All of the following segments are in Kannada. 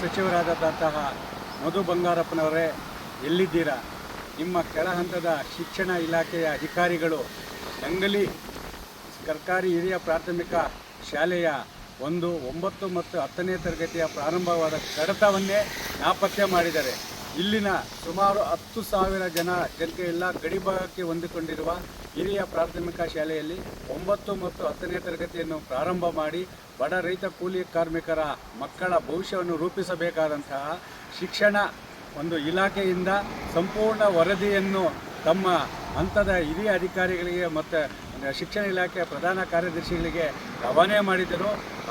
ಸಚಿವರಾದಂತಹ ಮಧು ಬಂಗಾರಪ್ಪನವರೇ, ಎಲ್ಲಿದ್ದೀರಾ? ನಿಮ್ಮ ಕೆಳ ಹಂತದ ಶಿಕ್ಷಣ ಇಲಾಖೆಯ ಅಧಿಕಾರಿಗಳು ನಂಗಲಿ ಸರ್ಕಾರಿ ಹಿರಿಯ ಪ್ರಾಥಮಿಕ ಶಾಲೆಯ ಒಂದು ಒಂಬತ್ತು ಮತ್ತು ಹತ್ತನೇ ತರಗತಿಯ ಪ್ರಾರಂಭವಾದ ಕಡತವನ್ನೇ ನಾಪತ್ತೆ ಮಾಡಿದ್ದಾರೆ. ಇಲ್ಲಿನ ಸುಮಾರು ಹತ್ತು ಸಾವಿರ ಜನ ಜನತೆಯೆಲ್ಲ ಗಡಿಭಾಗಕ್ಕೆ ಹೊಂದಿಕೊಂಡಿರುವ ಹಿರಿಯ ಪ್ರಾಥಮಿಕ ಶಾಲೆಯಲ್ಲಿ ಒಂಬತ್ತು ಮತ್ತು ಹತ್ತನೇ ತರಗತಿಯನ್ನು ಪ್ರಾರಂಭ ಮಾಡಿ ಬಡ ರೈತ ಕೂಲಿ ಕಾರ್ಮಿಕರ ಮಕ್ಕಳ ಭವಿಷ್ಯವನ್ನು ರೂಪಿಸಬೇಕಾದಂತಹ ಶಿಕ್ಷಣ ಒಂದು ಇಲಾಖೆಯಿಂದ ಸಂಪೂರ್ಣ ವರದಿಯನ್ನು ತಮ್ಮ ಹಂತದ ಹಿರಿಯ ಅಧಿಕಾರಿಗಳಿಗೆ ಮತ್ತು ಶಿಕ್ಷಣ ಇಲಾಖೆಯ ಪ್ರಧಾನ ಕಾರ್ಯದರ್ಶಿಗಳಿಗೆ ರವಾನೆ ಮಾಡಿದರು.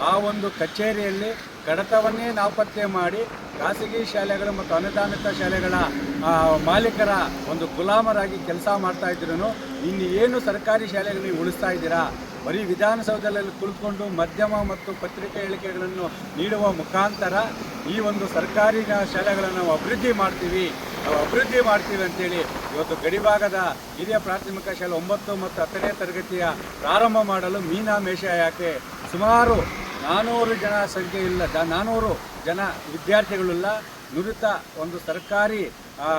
ಆ ಒಂದು ಕಚೇರಿಯಲ್ಲಿ ಕಡತವನ್ನೇ ನಾಪತ್ತೆ ಮಾಡಿ ಖಾಸಗಿ ಶಾಲೆಗಳು ಮತ್ತು ಅನುದಾನಿತ ಶಾಲೆಗಳ ಮಾಲೀಕರ ಒಂದು ಗುಲಾಮರಾಗಿ ಕೆಲಸ ಮಾಡ್ತಾ ಇದ್ರು ಇನ್ನು ಏನು ಸರ್ಕಾರಿ ಶಾಲೆಗಳು ಉಳಿಸ್ತಾ ಇದ್ದೀರಾ? ಬರೀ ವಿಧಾನಸೌಧದಲ್ಲಿ ಕುಳಿತುಕೊಂಡು ಮಧ್ಯಮ ಮತ್ತು ಪತ್ರಿಕಾ ಹೇಳಿಕೆಗಳನ್ನು ನೀಡುವ ಮುಖಾಂತರ ಈ ಒಂದು ಸರ್ಕಾರಿ ಶಾಲೆಗಳನ್ನು ನಾವು ಅಭಿವೃದ್ಧಿ ಮಾಡ್ತೀವಿ. ನಾವು ಅಭಿವೃದ್ಧಿ ಮಾಡ್ತೀವಿ ಅಂತೇಳಿ ಇವತ್ತು ಗಡಿಭಾಗದ ಹಿರಿಯ ಪ್ರಾಥಮಿಕ ಶಾಲೆ ಒಂಬತ್ತು ಮತ್ತು ಹತ್ತನೇ ತರಗತಿಯ ಪ್ರಾರಂಭ ಮಾಡಲು ಮೀನಾ ಮೇಷ ಯಾಕೆ ಸುಮಾರು ನಾನ್ನೂರು ಜನ ಸಂಖ್ಯೆ ಇಲ್ಲ ನಾನ್ನೂರು ಜನ ವಿದ್ಯಾರ್ಥಿಗಳಿಲ್ಲ ನುರಿತ ಒಂದು ಸರ್ಕಾರಿ ಆ,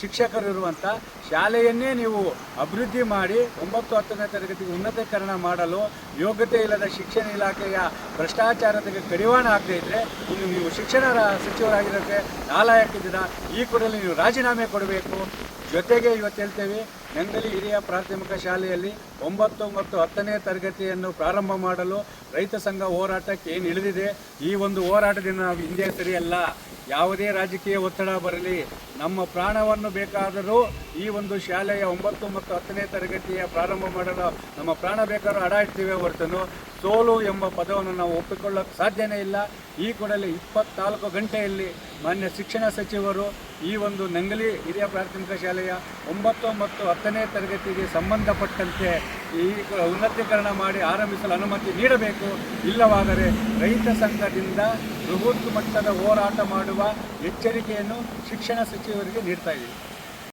ಶಿಕ್ಷಕರು ಇರುವಂಥ ಶಾಲೆಯನ್ನೇ ನೀವು ಅಭಿವೃದ್ಧಿ ಮಾಡಿ ಒಂಬತ್ತು ಹತ್ತನೇ ತರಗತಿಗೆ ಉನ್ನತೀಕರಣ ಮಾಡಲು ಯೋಗ್ಯತೆ ಇಲ್ಲದ ಶಿಕ್ಷಣ ಇಲಾಖೆಯ ಭ್ರಷ್ಟಾಚಾರಕ್ಕೆ ಕಡಿವಾಣ ಆಗದೇ ಇದ್ದರೆ ಇನ್ನು ನೀವು ಶಿಕ್ಷಣ ಸಚಿವರಾಗಿರೋಕ್ಕೆ ನಾಲಾಯಕ್ಕಿದ್ದೀರಾ ಈ ಕೂಡಲೇ ನೀವು ರಾಜೀನಾಮೆ ಕೊಡಬೇಕು. ಜೊತೆಗೆ ಇವತ್ತು ಹೇಳ್ತೇವೆ ನಂಗಲಿ ಹಿರಿಯ ಪ್ರಾಥಮಿಕ ಶಾಲೆಯಲ್ಲಿ ಒಂಬತ್ತು ಮತ್ತು ಹತ್ತನೇ ತರಗತಿಯನ್ನು ಪ್ರಾರಂಭ ಮಾಡಲು ರೈತ ಸಂಘ ಹೋರಾಟಕ್ಕೆ ಏನು ಇಳಿದಿದೆ? ಈ ಒಂದು ಹೋರಾಟದಿಂದ ನಾವು ಹಿಂದೆ ಸರಿಯಲ್ಲ. ಯಾವುದೇ ರಾಜಕೀಯ ಒತ್ತಡ ಬರಲಿ. ನಮ್ಮ ಪ್ರಾಣವನ್ನು ಬೇಕಾದರೂ ಈ ಒಂದು ಶಾಲೆಯ ಒಂಬತ್ತು ಮತ್ತು ಹತ್ತನೇ ತರಗತಿಯ ಪ್ರಾರಂಭ ಮಾಡಲು ನಮ್ಮ ಪ್ರಾಣ ಬೇಕಾದರೂ ಅಡ ಇಡ್ತೀವಿ ಹೊರತನು ಸೋಲು ಎಂಬ ಪದವನ್ನು ನಾವು ಒಪ್ಪಿಕೊಳ್ಳೋಕೆ ಸಾಧ್ಯನೇ ಇಲ್ಲ. ಈ ಕೂಡಲೇ ಇಪ್ಪತ್ನಾಲ್ಕು ಗಂಟೆಯಲ್ಲಿ ಮಾನ್ಯ ಶಿಕ್ಷಣ ಸಚಿವರು ಈ ಒಂದು ನಂಗಲಿ ಹಿರಿಯ ಪ್ರಾಥಮಿಕ ಶಾಲೆಯ ಒಂಬತ್ತು ಮತ್ತು ಹತ್ತನೇ ತರಗತಿಗೆ ಸಂಬಂಧಪಟ್ಟಂತೆ ಈ ಉನ್ನತೀಕರಣ ಮಾಡಿ ಆರಂಭಿಸಲು ಅನುಮತಿ ನೀಡಬೇಕು. ಇಲ್ಲವಾದರೆ ರೈತ ಸಂಘದಿಂದ ಬೃಹತ್ ಮಟ್ಟದ ಹೋರಾಟ ಮಾಡುವ ಎಚ್ಚರಿಕೆಯನ್ನು ಶಿಕ್ಷಣ ಸಚಿವರಿಗೆ ನೀಡ್ತಾ ಇದ್ದೀವಿ